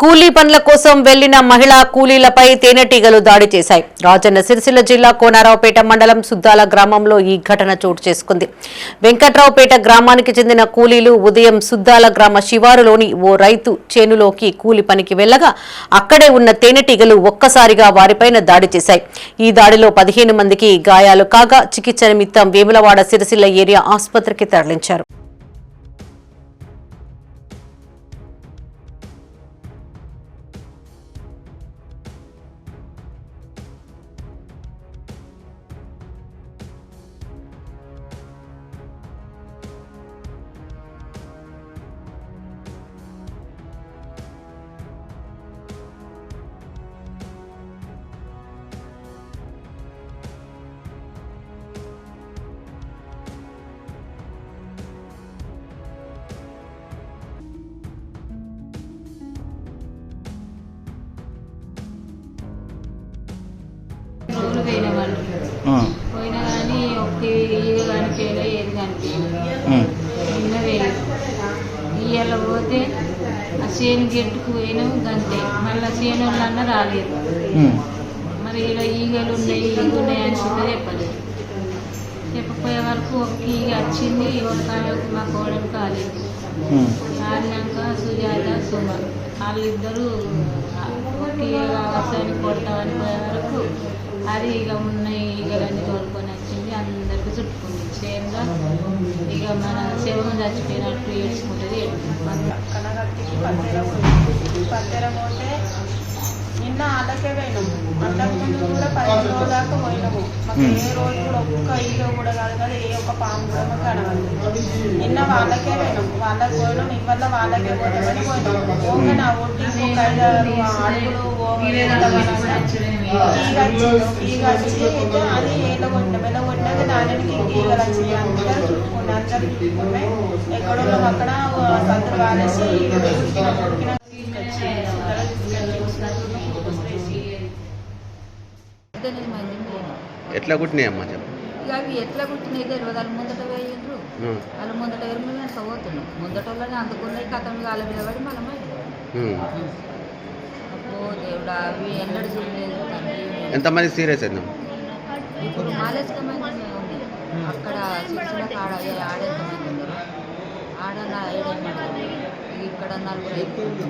కూలీ పనుల కోసం వెళ్ళిన మహిళా కూలీలపై తేనెటీగలు దాడి చేశాయి. రాజన్న సిరిసిల్ల జిల్లా కోనారావుపేట మండలం సుద్దాల గ్రామంలో ఈ ఘటన చోటు చేసుకుంది. వెంకట్రావుపేట గ్రామానికి చెందిన కూలీలు ఉదయం సుద్దాల గ్రామ శివారులోని ఓ రైతు చేనులోకి కూలి పనికి వెళ్ళగా అక్కడే ఉన్న తేనెటీగలు ఒక్కసారిగా వారిపైన దాడి చేశాయి. ఈ దాడిలో పదిహేను మందికి గాయాలు కాగా చికిత్స నిమిత్తం వేములవాడ సిరిసిల్ల ఏరియా ఆసుపత్రికి తరలించారు. పోయినా కానీ ఒక్క ఈగ కనిపించలే ఏది వేయలేదు ఇవాళ పోతే ఆ చేను గెట్టుకు పోయినాము గంతే. మళ్ళీ చేను వాళ్ళన్నా రాలేదు మరి ఇలా ఈగలు ఉన్నాయి ఈగ ఉన్నాయి అని కూడా చెప్పలేదు. చెప్పపోయే వరకు ఒక ఈగ వచ్చింది ఒక కాళ్ళకి మా కోడలు కాలేదు. కాలినాక సుజాత సుమ. వాళ్ళిద్దరూ ఒక ఈగ కావచ్చని కొడతామని పోయే వరకు అది ఇక ఉన్నాయి ఈగలన్నీ తోలుకొని వచ్చింది అందరికి చుట్టుకుంది. సేమ్గా ఇక మన శవం చచ్చిపోయినట్టు ఏడ్చుకుంటుంది పక్కన పత్తెరం పత్తెరం పోతే నిన్న వాళ్ళకే పోయినాము అంతకు ముందు కూడా పదిహేను రోజుల దాకా పోయినాము. మాకు ఏ రోజు కూడా ఒక్క ఈగ కూడా కాదు కదా ఏ ఒక్క పాము కూడా మాకు నిన్న వాళ్ళకే పోయినాం. వాళ్ళకి పోయినాం. ఇవల్ల వాళ్ళకే పోయినామని పోయినాం. ఓంగ నా ఒడ్డి ఒక ఐదారు అడుగులు ఓంగ ఈగ వచ్చింది అయితే అది ఏళ్ళ కొట్టిన మెల్ల కొట్టినాక దానికి ఈగలు వచ్చింది అందరూ చుట్టుకుని అందరూ చుట్టుకుని ఎక్కడో అక్కడ సందులు వాలేసి మంది. పోయినాం ఎట్లా కుట్టినాయమ్మా చెప్పు. ఇక అవి ఎట్లా కుట్టినాయి తెలియదు వాళ్ళు ముందట వేయిండ్రు ఉమ్, వాళ్ళు ముందట ఎరుము వెనక పోతున్నాం ముందట వాళ్ళని అందుకున్నాయి కథం వాళ్ళ మీద పడి ఉమ్. అబ్బో దేవుడా అవి ఎన్నడూ చూడలేదు ఎంతమంది సీరియస్ అయిందాం ఇప్పుడు మాలేసుక మంది అక్కడ సిరిసిలకు ఆడ ఆడ ఎంతమంది ఉన్నారు. ఆడ మంది. ఇక్కడ నలుగురు ఐదుగురు